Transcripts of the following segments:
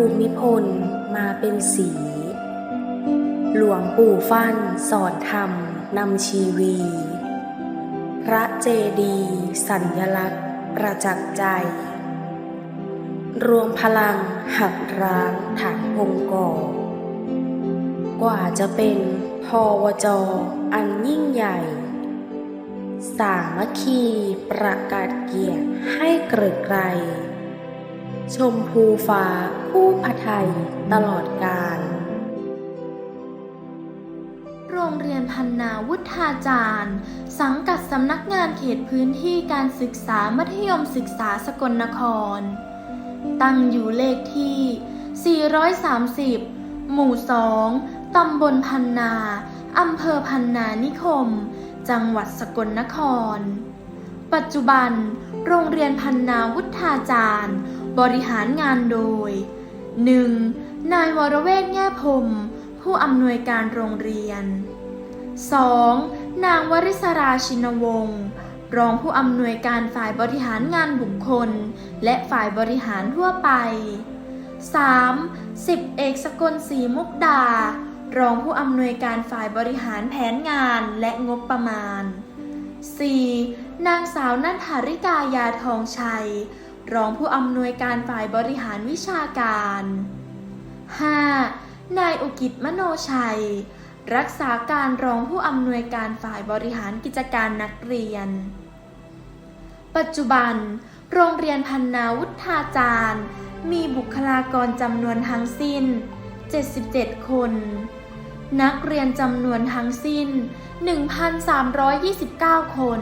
ภูมิพลมาเป็นสี หลวงปู่ฟั่นสอนธรรมนำชีวี พระเจดีสัญลักษณ์ ประจักษ์ใจ รวมพลังหักร้างฐานพงก่อกว่าจะเป็นพอวจอันยิ่งใหญ่ สามัคคีประกาศเกียรติให้เกริกไกร ชมพูฟ้าผู้พไทยตลอดกาล โรงเรียนพันนาวุฒาจารย์ สังกัดสำนักงานเขตพื้นที่การศึกษามัธยมศึกษาสกลนคร ตั้งอยู่เลขที่ 430 หมู่ 2 ตำบลพันนา อำเภอพันนานิคม จังหวัดสกลนคร ปัจจุบัน โรงเรียนพันนาวุฒาจารย์ บริหารงานโดย 1. นายวรเวทแง่พรมผู้อำนวยการโรงเรียน 2. นางวริศราชินวงศ์รองผู้อำนวยการฝ่ายบริหารงานบุคคล และฝ่ายบริหารทั่วไป 3. สิบเอกสกลศรีมุกดา รองผู้อำนวยการฝ่ายบริหารแผนงานและงบประมาณ 4. นางสาวนันทาริกายาทองชัย รองผู้อำนวยการฝ่ายบริหารวิชาการ 5. นายอุกิจมโนชัย รักษาการรองผู้อำนวยการฝ่ายบริหารกิจการนักเรียน ปัจจุบัน โรงเรียนพันนาวุฒาจารย์ มีบุคลากรจำนวนทั้งสิ้น 77 คน นักเรียนจำนวนทั้งสิ้น 1,329 คน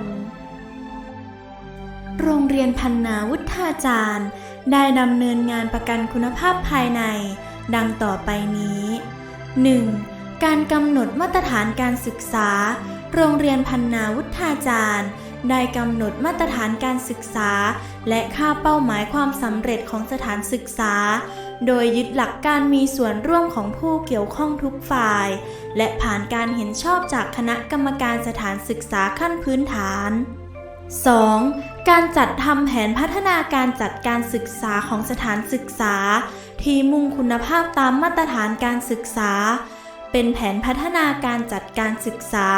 โรงเรียนพันนาวุฒาจารย์ ได้ดำเนินงานประกันคุณภาพภายใน ดังต่อไปนี้ 1. การกำหนดมาตรฐานการศึกษา โรงเรียนพันนาวุฒาจารย์ ได้กำหนดมาตรฐานการศึกษา และค่าเป้าหมายความสำเร็จของสถานศึกษา โดยยึดหลักการมีส่วนร่วมของผู้เกี่ยวข้องทุกฝ่าย และผ่านการเห็นชอบจากคณะกรรมการสถานศึกษาขั้นพื้นฐาน 2. การจัดทำแผนพัฒนาการจัดการศึกษาของสถานศึกษา ที่มุ่งคุณภาพตามมาตรฐานการศึกษา เป็นแผนพัฒนาการจัดการศึกษา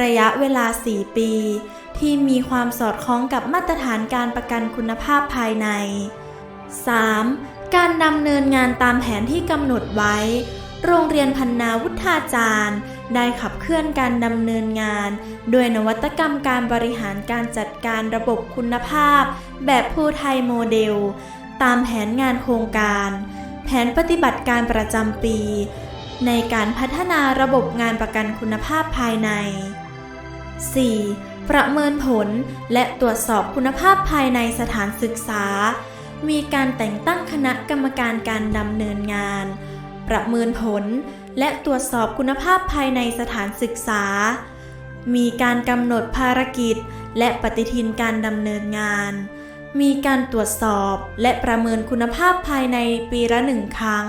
ระยะเวลา 4 ปี ที่มีความสอดคล้องกับมาตรฐานการประกันคุณภาพภายใน 3. การดำเนินงานตามแผนที่กำหนดไว้ โรงเรียนพันนาวุฒาจารย์ ได้ขับเคลื่อนการดำเนินงาน ด้วยนวัตกรรมการบริหารการจัดการระบบคุณภาพ แบบภูไทยโมเดล ตามแผนงานโครงการ แผนปฏิบัติการประจำปี ในการพัฒนาระบบงานประกันคุณภาพภายใน 4. ประเมินผลและตรวจสอบคุณภาพภายในสถานศึกษา มีการแต่งตั้งคณะกรรมการการดำเนินงาน ประเมินผล และตรวจสอบคุณภาพภายในสถานศึกษา มีการกำหนดภารกิจ และปฏิทินการดำเนินงาน มีการตรวจสอบและประเมินคุณภาพภายในปีละหนึ่งครั้ง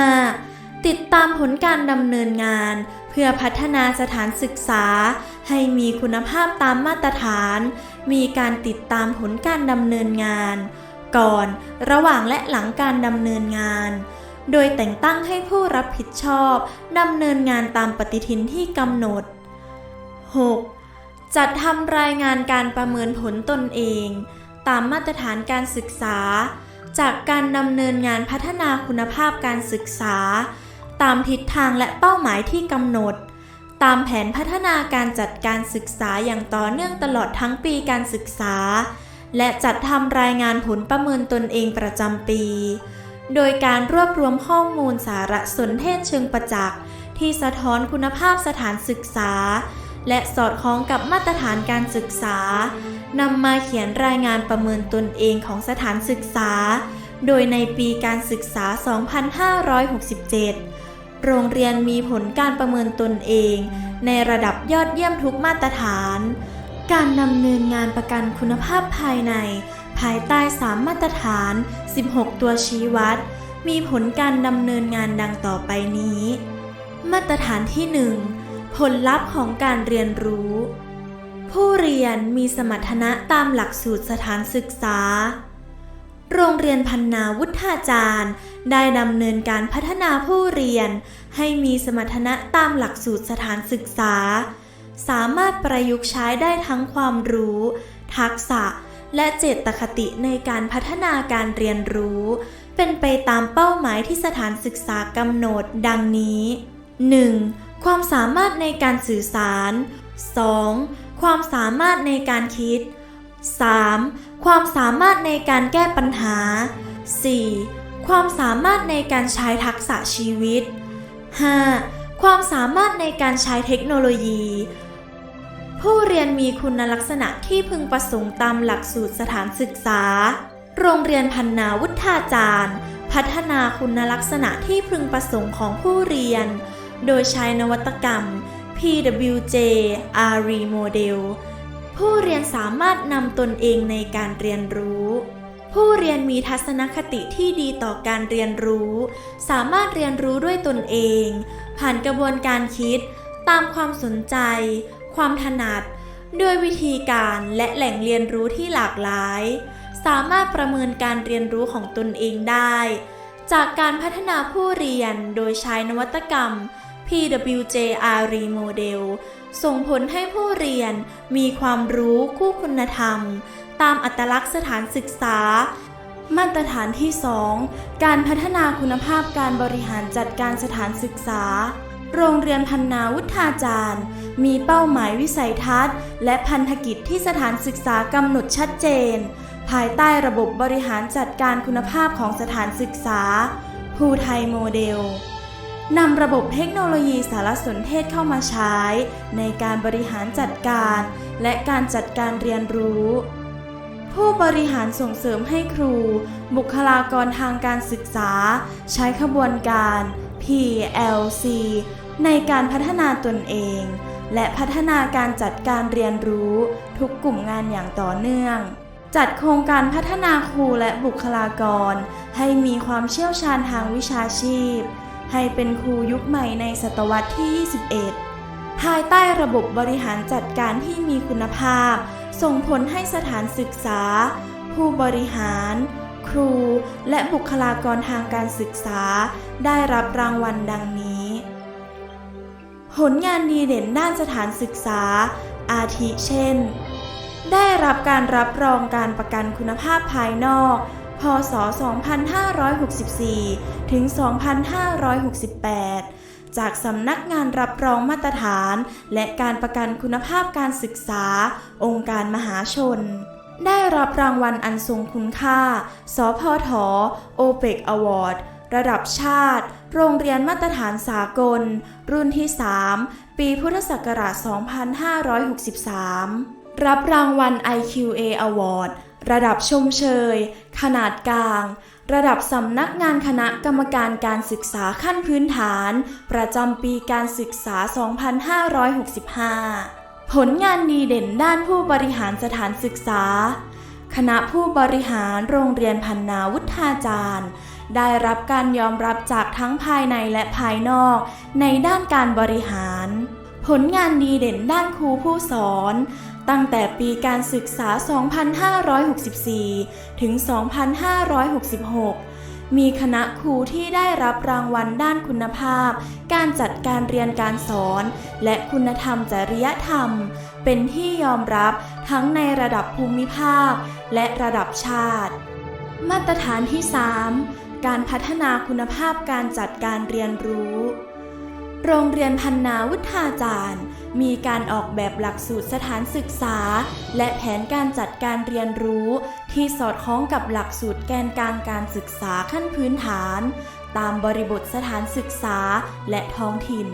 5. ติดตามผลการดำเนินงาน เพื่อพัฒนาสถานศึกษา ให้มีคุณภาพตามมาตรฐาน มีการติดตามผลการดำเนินงาน ก่อน ระหว่างและหลังการดำเนินงาน โดยแต่งตั้งให้ผู้รับผิดชอบดำเนินงานตามปฏิทินที่กำหนด 6. จัดทำรายงานการประเมินผลตนเอง ตามมาตรฐานการศึกษา จากการดำเนินงานพัฒนาคุณภาพการศึกษา ตามทิศทางและเป้าหมายที่กำหนด ตามแผนพัฒนาการจัดการศึกษาอย่างต่อเนื่องตลอดทั้งปีการศึกษา และจัดทำรายงานผลประเมินตนเองประจำปี โดยการรวบรวมข้อมูลสารสนเทศเชิงประจักษ์ที่สะท้อนคุณภาพสถานศึกษา และสอดคล้องกับมาตรฐานการศึกษานำมาเขียนรายงานประเมินตนเองของสถานศึกษา โดยในปีการศึกษา 2567 โรงเรียนมีผลการประเมินตนเอง ในระดับยอดเยี่ยมทุกมาตรฐาน การดำเนินงานประกันคุณภาพภายใน ภายใต้ 3 มาตรฐาน 16 ตัวชี้วัด มีผลการดำเนินงานดังต่อไปนี้ มาตรฐานที่ 1 ผลลัพธ์ของการเรียนรู้ ผู้เรียนมีสมรรถนะตามหลักสูตรสถานศึกษา โรงเรียนพันนาวุฒาจารย์ ได้ดำเนินการพัฒนาผู้เรียน ให้มีสมรรถนะตามหลักสูตรสถานศึกษา สามารถประยุกต์ใช้ได้ทั้งความรู้ ทักษะ และเจตคติในการพัฒนาการเรียนรู้ เป็นไปตามเป้าหมายที่สถานศึกษากำหนดดังนี้ 1. ความสามารถในการสื่อสาร 2. ความสามารถในการคิด 3. ความสามารถในการแก้ปัญหา 4. ความสามารถในการใช้ทักษะชีวิต 5. ความสามารถในการใช้เทคโนโลยี ผู้เรียนมีคุณลักษณะที่พึงประสงค์ตามหลักสูตรสถานศึกษา โรงเรียนพันนาวุฒาจารย์ พัฒนาคุณลักษณะที่พึงประสงค์ของผู้เรียน โดยใช้นวัตกรรม PWJ RE Model ผู้เรียนสามารถนำตนเองในการเรียนรู้ ผู้เรียนมีทัศนคติที่ดีต่อการเรียนรู้ สามารถเรียนรู้ด้วยตนเอง ผ่านกระบวนการคิด ตามความสนใจ ความถนัด ด้วยวิธีการและแหล่งเรียนรู้ที่หลากหลาย สามารถประเมินการเรียนรู้ของตนเองได้ จากการพัฒนาผู้เรียนโดยใช้นวัตกรรม PWJR Remodel ส่งผลให้ผู้เรียนมีความรู้คู่คุณธรรม ตามอัตลักษณ์สถานศึกษา มาตรฐานที่ 2 การพัฒนาคุณภาพการบริหารจัดการสถานศึกษา โรงเรียนพันนาวุฒาจารย์ มีเป้าหมายวิสัยทัศน์ และพันธกิจที่สถานศึกษากำหนดชัดเจน ภายใต้ระบบบริหารจัดการคุณภาพของสถานศึกษา ภูไทยโมเดลนำระบบเทคโนโลยีสารสนเทศเข้ามาใช้ ในการบริหารจัดการ และการจัดการเรียนรู้ ผู้บริหารส่งเสริมให้ครู บุคลากรทางการศึกษา ใช้ขบวนการ PLC ในการพัฒนาตนเอง และพัฒนาการจัดการเรียนรู้ทุกกลุ่มงานอย่างต่อเนื่อง จัดโครงการพัฒนาครูและบุคลากร ให้มีความเชี่ยวชาญทางวิชาชีพ ให้เป็นครูยุคใหม่ในศตวรรษที่ 21 ภายใต้ระบบบริหารจัดการที่มีคุณภาพ ส่งผลให้สถานศึกษา ผู้บริหาร ครู และบุคลากรทางการศึกษา ได้รับรางวัลดังนี้ ผลงานดีเด่นด้านสถานศึกษา อาทิเช่น ได้รับการรับรองการประกันคุณภาพภายนอก พศ 2564 ถึง 2568จากสำนักงานรับรองมาตรฐาน และการประกันคุณภาพการศึกษา องค์การมหาชน ได้รับรางวัลอันทรงคุณค่า สพทโอเปกอวอร์ดระดับชาติ โรงเรียนมาตรฐานสากล รุ่นที่ 3 ปีพุทธศักราช 2563 รับรางวัล IQA Award ระดับชมเชย ขนาดกลาง ระดับสำนักงานคณะกรรมการการศึกษาขั้นพื้นฐาน ประจำปีการศึกษา 2565 ผลงานดีเด่นด้านผู้บริหารสถานศึกษา คณะผู้บริหารโรงเรียนพันนาวุฒาจารย์ ได้รับการยอมรับจากทั้งภายในและภายนอกในด้านการบริหาร ผลงานดีเด่นด้านครูผู้สอน ตั้งแต่ปีการศึกษา 2564 ถึง 2566 มีคณะครูที่ได้รับรางวัลด้านคุณภาพ การจัดการเรียนการสอน และคุณธรรมจริยธรรม เป็นที่ยอมรับทั้งในระดับภูมิภาค และระดับชาติ มาตรฐานที่ 3 การพัฒนาคุณภาพการจัดการเรียนรู้ โรงเรียนพันนาวุฒาจารย์ มีการออกแบบหลักสูตรสถานศึกษา และแผนการจัดการเรียนรู้ที่สอดคล้องกับหลักสูตรแกนกลางการศึกษาขั้นพื้นฐาน ตามบริบทสถานศึกษาและท้องถิ่น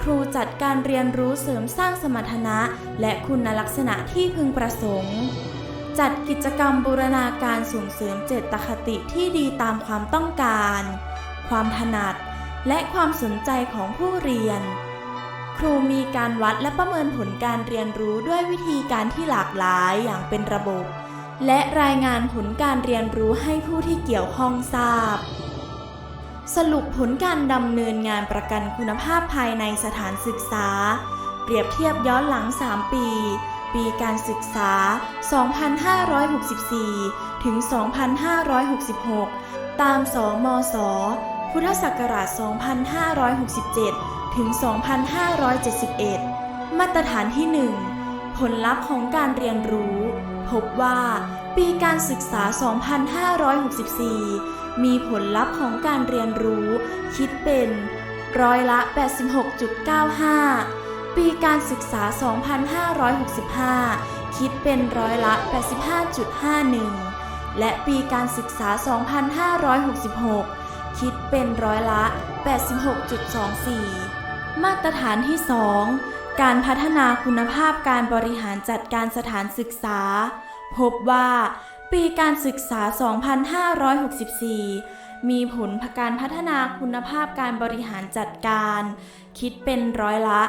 ครูจัดการเรียนรู้เสริมสร้างสมรรถนะ และคุณลักษณะที่พึงประสงค์จัดกิจกรรมบูรณาการส่งเสริมเจตคติที่ดีตามความต้องการ ความถนัด และความสนใจของผู้เรียน ครูมีการวัดและประเมินผลการเรียนรู้ด้วยวิธีการที่หลากหลายอย่างเป็นระบบ และรายงานผลการเรียนรู้ให้ผู้ที่เกี่ยวข้องทราบ สรุปผลการดำเนินงานประกันคุณภาพภายในสถานศึกษา เปรียบเทียบย้อนหลัง 3 ปี ปีการศึกษา 2564 ถึง 2566 ตามสมศ พุทธศักราช 2567 ถึง 2571 มาตรฐานที่ 1 ผลลัพธ์ของการเรียนรู้ พบว่าปีการศึกษา 2564 มีผลลัพธ์ของการเรียนรู้ คิดเป็นร้อยละ 86.95 ปีการศึกษา 2565 คิดเป็นร้อยละ 85.51 และปีการศึกษา 2566 คิดเป็นร้อยละ 86.24 มาตรฐานที่ 2 การพัฒนาคุณภาพการบริหารจัดการสถานศึกษา พบว่า ปีการศึกษา 2564 มีผลการพัฒนาคุณภาพการบริหารจัดการ คิดเป็นร้อยละ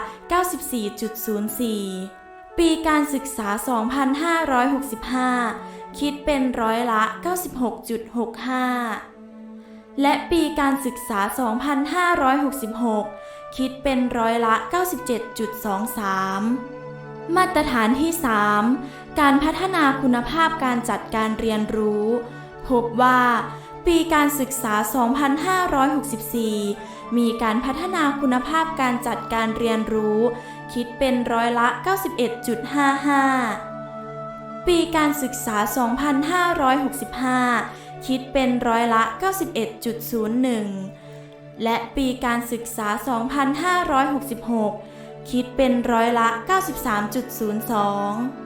94.04ปีการศึกษา 2565 คิดเป็นร้อยละ 96.65 และปีการศึกษา 2566 คิดเป็นร้อยละ 97.23 มาตรฐานที่ 3 การพัฒนาคุณภาพการจัดการเรียนรู้ พบว่า ปีการศึกษา 2564 มีการพัฒนาคุณภาพการจัดการเรียนรู้ คิดเป็นร้อยละ 91.55 ปีการศึกษา 2565 คิดเป็นร้อยละ 91.01 และปีการศึกษา 2566 คิดเป็นร้อยละ 93.02